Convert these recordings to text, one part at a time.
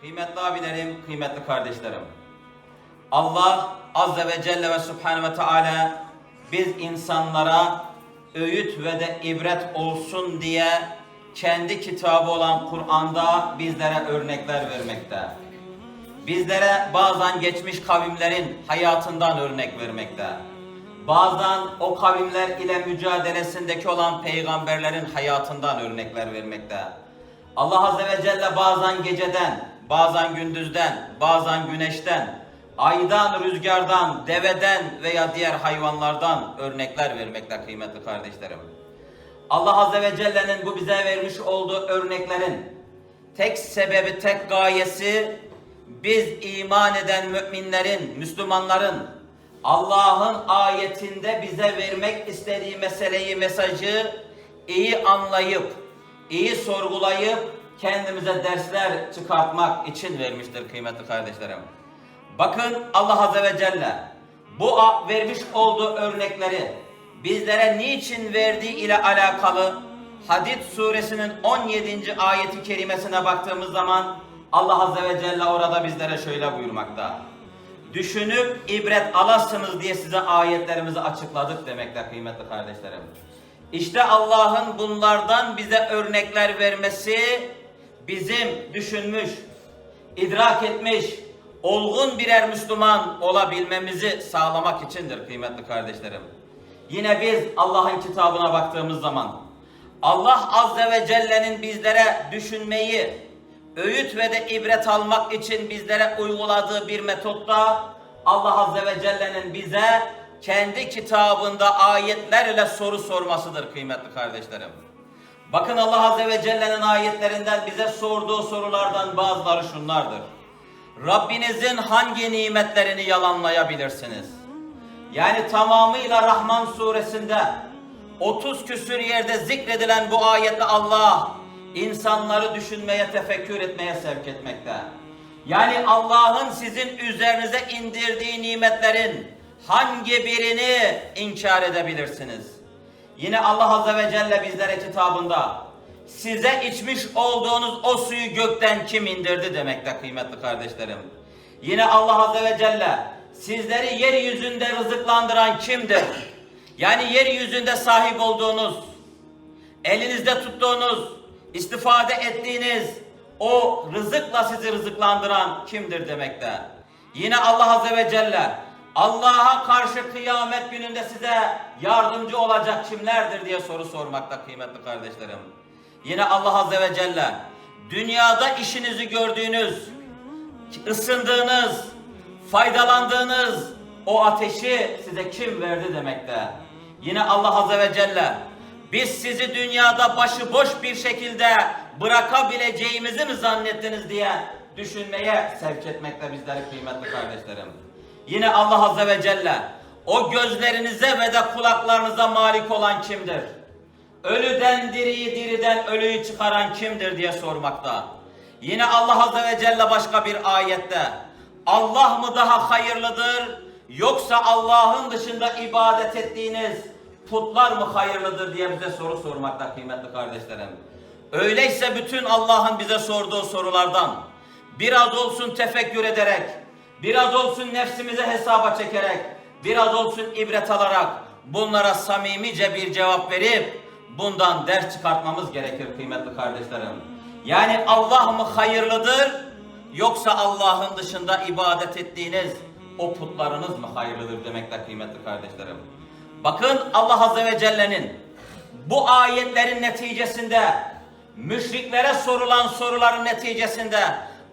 Kıymetli abilerim, kıymetli kardeşlerim. Allah Azze ve Celle ve Subhanahu ve Teala biz insanlara öğüt ve de ibret olsun diye kendi kitabı olan Kur'an'da bizlere örnekler vermekte. Bizlere bazen geçmiş kavimlerin hayatından örnek vermekte. Bazen o kavimler ile mücadelesindeki olan peygamberlerin hayatından örnekler vermekte. Allah Azze ve Celle bazen geceden, bazen gündüzden, bazen güneşten, aydan, rüzgardan, deveden veya diğer hayvanlardan örnekler vermekte kıymetli kardeşlerim. Allah Azze ve Celle'nin bu bize vermiş olduğu örneklerin tek sebebi, tek gayesi biz iman eden müminlerin, Müslümanların Allah'ın ayetinde bize vermek istediği meseleyi, mesajı iyi anlayıp, iyi sorgulayıp kendimize dersler çıkartmak için vermiştir kıymetli kardeşlerim. Bakın Allah Azze ve Celle bu vermiş olduğu örnekleri bizlere niçin verdiği ile alakalı Hadid suresinin 17. ayeti kerimesine baktığımız zaman Allah Azze ve Celle orada bizlere şöyle buyurmakta. Düşünüp ibret alasınız diye size ayetlerimizi açıkladık demekte kıymetli kardeşlerim. İşte Allah'ın bunlardan bize örnekler vermesi bizim düşünmüş, idrak etmiş, olgun birer Müslüman olabilmemizi sağlamak içindir kıymetli kardeşlerim. Yine biz Allah'ın kitabına baktığımız zaman Allah Azze ve Celle'nin bizlere düşünmeyi, öğüt ve de ibret almak için bizlere uyguladığı bir metotta Allah Azze ve Celle'nin bize kendi kitabında ayetlerle soru sormasıdır kıymetli kardeşlerim. Bakın Allah Azze ve Celle'nin ayetlerinden bize sorduğu sorulardan bazıları şunlardır. Rabbinizin hangi nimetlerini yalanlayabilirsiniz? Yani tamamıyla Rahman suresinde 30 küsür yerde zikredilen bu ayette Allah insanları düşünmeye, tefekkür etmeye sevk etmekte. Yani Allah'ın sizin üzerinize indirdiği nimetlerin hangi birini inkar edebilirsiniz? Yine Allah Azze ve Celle bizlere kitabında size içmiş olduğunuz o suyu gökten kim indirdi demekte kıymetli kardeşlerim. Yine Allah Azze ve Celle sizleri yeryüzünde rızıklandıran kimdir? Yani yeryüzünde sahip olduğunuz, elinizde tuttuğunuz, istifade ettiğiniz o rızıkla sizi rızıklandıran kimdir demekte. Yine Allah Azze ve Celle Allah'a karşı kıyamet gününde size yardımcı olacak kimlerdir diye soru sormakta kıymetli kardeşlerim. Yine Allah Azze ve Celle dünyada işinizi gördüğünüz, ısındığınız, faydalandığınız o ateşi size kim verdi demekte. Yine Allah Azze ve Celle biz sizi dünyada başıboş bir şekilde bırakabileceğimizi mi zannettiniz diye düşünmeye sevk etmekte bizleri kıymetli kardeşlerim. Yine Allah Azze ve Celle o gözlerinize ve de kulaklarınıza malik olan kimdir? Ölüden diriyi diriden ölüyü çıkaran kimdir diye sormakta. Yine Allah Azze ve Celle başka bir ayette Allah mı daha hayırlıdır yoksa Allah'ın dışında ibadet ettiğiniz putlar mı hayırlıdır diye bize soru sormakta kıymetli kardeşlerim. Öyleyse bütün Allah'ın bize sorduğu sorulardan biraz olsun tefekkür ederek, biraz olsun nefsimize hesaba çekerek, biraz olsun ibret alarak bunlara samimice bir cevap verip bundan ders çıkartmamız gerekir kıymetli kardeşlerim. Yani Allah mı hayırlıdır yoksa Allah'ın dışında ibadet ettiğiniz o putlarınız mı hayırlıdır demekte kıymetli kardeşlerim. Bakın Allah Azze ve Celle'nin bu ayetlerin neticesinde müşriklere sorulan soruların neticesinde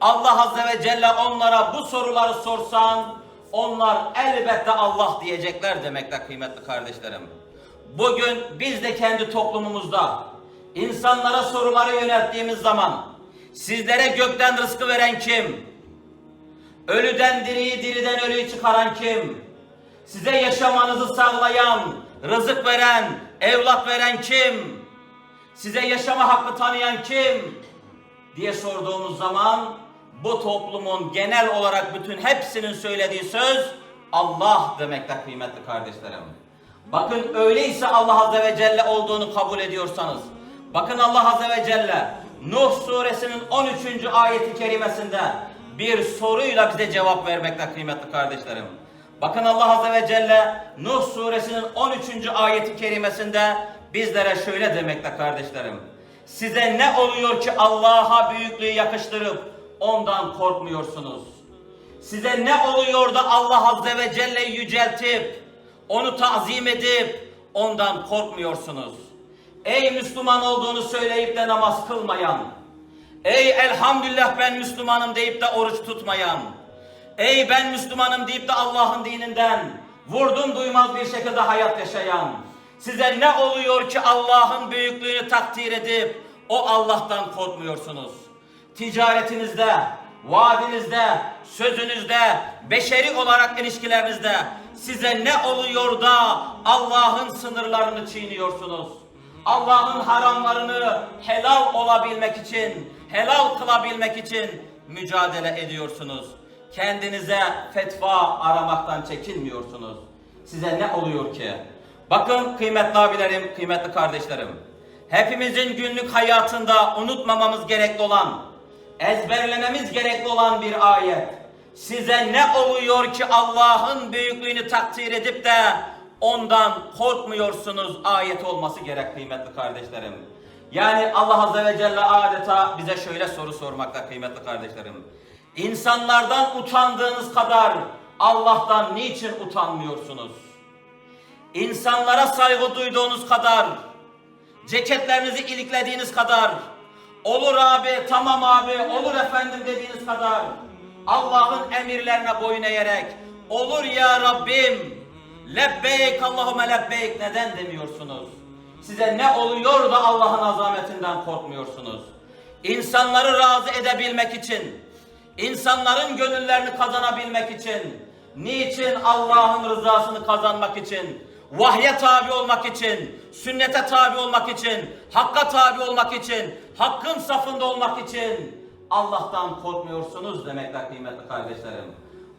Allah Azze ve Celle onlara bu soruları sorsan onlar elbette Allah diyecekler demekte kıymetli kardeşlerim. Bugün biz de kendi toplumumuzda insanlara soruları yönelttiğimiz zaman sizlere gökten rızkı veren kim? Ölüden diriyi, diriden ölüyü çıkaran kim? Size yaşamanızı sağlayan, rızık veren, evlat veren kim? Size yaşama hakkı tanıyan kim? diye sorduğumuz zaman bu toplumun genel olarak bütün hepsinin söylediği söz Allah demekte kıymetli kardeşlerim. Bakın öyleyse Allah Azze ve Celle olduğunu kabul ediyorsanız, bakın Allah Azze ve Celle Nuh suresinin 13. ayeti kerimesinde bir soruyla bize cevap vermekte kıymetli kardeşlerim. Bakın Allah Azze ve Celle Nuh suresinin 13. ayeti kerimesinde bizlere şöyle demekte kardeşlerim. Size ne oluyor ki Allah'a büyüklüğü yakıştırıp ondan korkmuyorsunuz? Size ne oluyor da Allah Azze ve Celle'yi yüceltip, onu tazim edip ondan korkmuyorsunuz? Ey Müslüman olduğunu söyleyip de namaz kılmayan, ey elhamdülillah ben Müslümanım deyip de oruç tutmayan, ey ben Müslümanım deyip de Allah'ın dininden vurdum duymaz bir şekilde hayat yaşayan, size ne oluyor ki Allah'ın büyüklüğünü takdir edip o Allah'tan korkmuyorsunuz? Ticaretinizde, vaadinizde, sözünüzde, beşeri olarak ilişkilerinizde size ne oluyor da Allah'ın sınırlarını çiğniyorsunuz? Allah'ın haramlarını helal olabilmek için, helal kılabilmek için mücadele ediyorsunuz. Kendinize fetva aramaktan çekinmiyorsunuz. Size ne oluyor ki? Bakın kıymetli abilerim, kıymetli kardeşlerim. Hepimizin günlük hayatında unutmamamız gerekli olan, ezberlememiz gerekli olan bir ayet. Size ne oluyor ki Allah'ın büyüklüğünü takdir edip de ondan korkmuyorsunuz ayet olması gerek kıymetli kardeşlerim. Yani Allah Azze ve Celle adeta bize şöyle soru sormakta kıymetli kardeşlerim. İnsanlardan utandığınız kadar Allah'tan niçin utanmıyorsunuz? İnsanlara saygı duyduğunuz kadar, ceketlerinizi iliklediğiniz kadar, olur abi, tamam abi, olur efendim dediğiniz kadar, Allah'ın emirlerine boyun eğerek, olur ya Rabbim, lebbeyk Allahümme lebbeyk neden demiyorsunuz? Size ne oluyor da Allah'ın azametinden korkmuyorsunuz? İnsanları razı edebilmek için, insanların gönüllerini kazanabilmek için, niçin Allah'ın rızasını kazanmak için, vahye tabi olmak için, sünnete tabi olmak için, hakka tabi olmak için, hakkın safında olmak için Allah'tan korkmuyorsunuz demekle kıymetli kardeşlerim.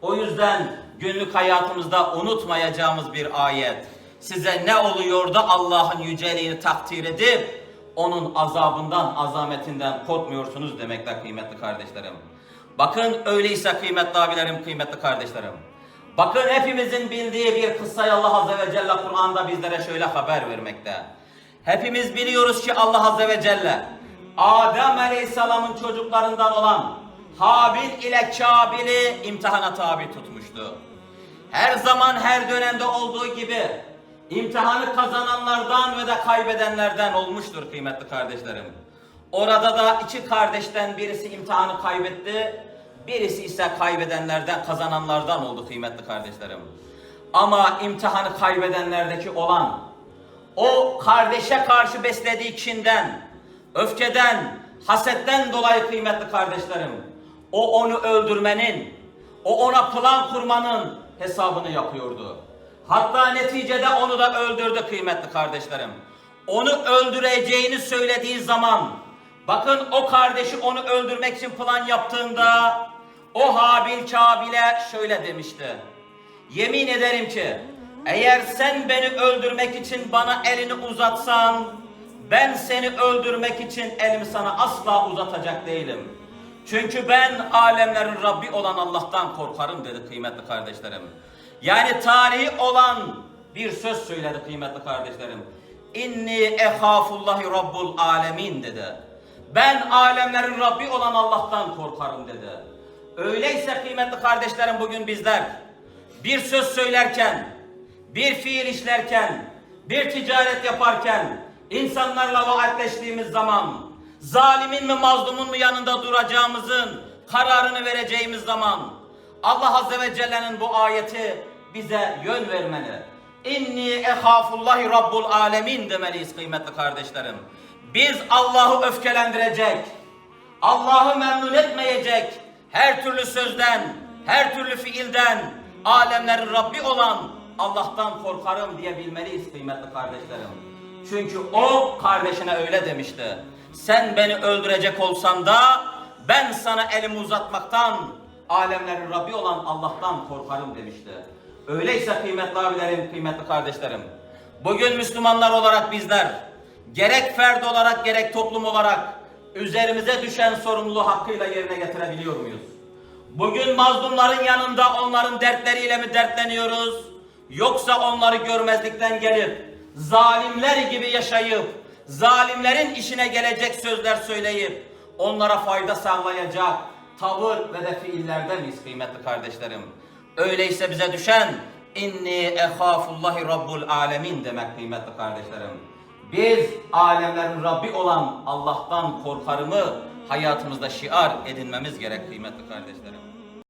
O yüzden günlük hayatımızda unutmayacağımız bir ayet. Size ne oluyor da Allah'ın yüceliğini takdir edip onun azabından, azametinden korkmuyorsunuz demekle kıymetli kardeşlerim. Bakın öyleyse kıymetli abilerim, kıymetli kardeşlerim. Bakın hepimizin bildiği bir kıssayı Allah Azze ve Celle Kur'an'da bizlere şöyle haber vermekte. Hepimiz biliyoruz ki Allah Azze ve Celle Adem Aleyhisselam'ın çocuklarından olan Habil ile Kabil'i imtihana tabi tutmuştu. Her zaman her dönemde olduğu gibi imtihanı kazananlardan ve de kaybedenlerden olmuştur kıymetli kardeşlerim. Orada da iki kardeşten birisi imtihanı kaybetti, birisi ise kaybedenlerden, kazananlardan oldu kıymetli kardeşlerim. Ama imtihanı kaybedenlerdeki olan, o kardeşe karşı beslediği kinden, öfkeden, hasetten dolayı kıymetli kardeşlerim, o onu öldürmenin, o ona plan kurmanın hesabını yapıyordu. Hatta neticede onu da öldürdü kıymetli kardeşlerim. Onu öldüreceğini söylediği zaman, bakın o kardeşi onu öldürmek için plan yaptığında, o Habil Kabil'e şöyle demişti. Yemin ederim ki, eğer sen beni öldürmek için bana elini uzatsan, ben seni öldürmek için elimi sana asla uzatacak değilim. Çünkü ben alemlerin Rabbi olan Allah'tan korkarım dedi kıymetli kardeşlerim. Yani tarihi olan bir söz söyledi kıymetli kardeşlerim. İnni ehafullahi rabbul alemin dedi. Ben alemlerin Rabbi olan Allah'tan korkarım dedi. Öyleyse kıymetli kardeşlerim bugün bizler bir söz söylerken, bir fiil işlerken, bir ticaret yaparken, insanlarla vaatleştiğimiz zaman, zalimin mi mazlumun mu yanında duracağımızın kararını vereceğimiz zaman, Allah Azze ve Celle'nin bu ayeti bize yön vermeli. İnni ehafullahi rabbul alemin demeliyiz kıymetli kardeşlerim. Biz Allah'ı öfkelendirecek, Allah'ı memnun etmeyecek her türlü sözden, her türlü fiilden, alemlerin Rabbi olan Allah'tan korkarım diyebilmeliyiz kıymetli kardeşlerim. Çünkü o kardeşine öyle demişti. Sen beni öldürecek olsan da ben sana elimi uzatmaktan alemlerin Rabbi olan Allah'tan korkarım demişti. Öyleyse kıymetli abilerim, kıymetli kardeşlerim. Bugün Müslümanlar olarak bizler gerek ferd olarak gerek toplum olarak üzerimize düşen sorumluluğu hakkıyla yerine getirebiliyor muyuz? Bugün mazlumların yanında onların dertleriyle mi dertleniyoruz? Yoksa onları görmezlikten gelip zalimler gibi yaşayıp zalimlerin işine gelecek sözler söyleyip onlara fayda sağlayacak tavır ve de fiillerde miyiz kıymetli kardeşlerim? Öyleyse bize düşen inni ehafullahi rabbul alemin demek kıymetli kardeşlerim. Biz alemlerin Rabbi olan Allah'tan korkarımı hayatımızda şiar edinmemiz gerek kıymetli kardeşlerim.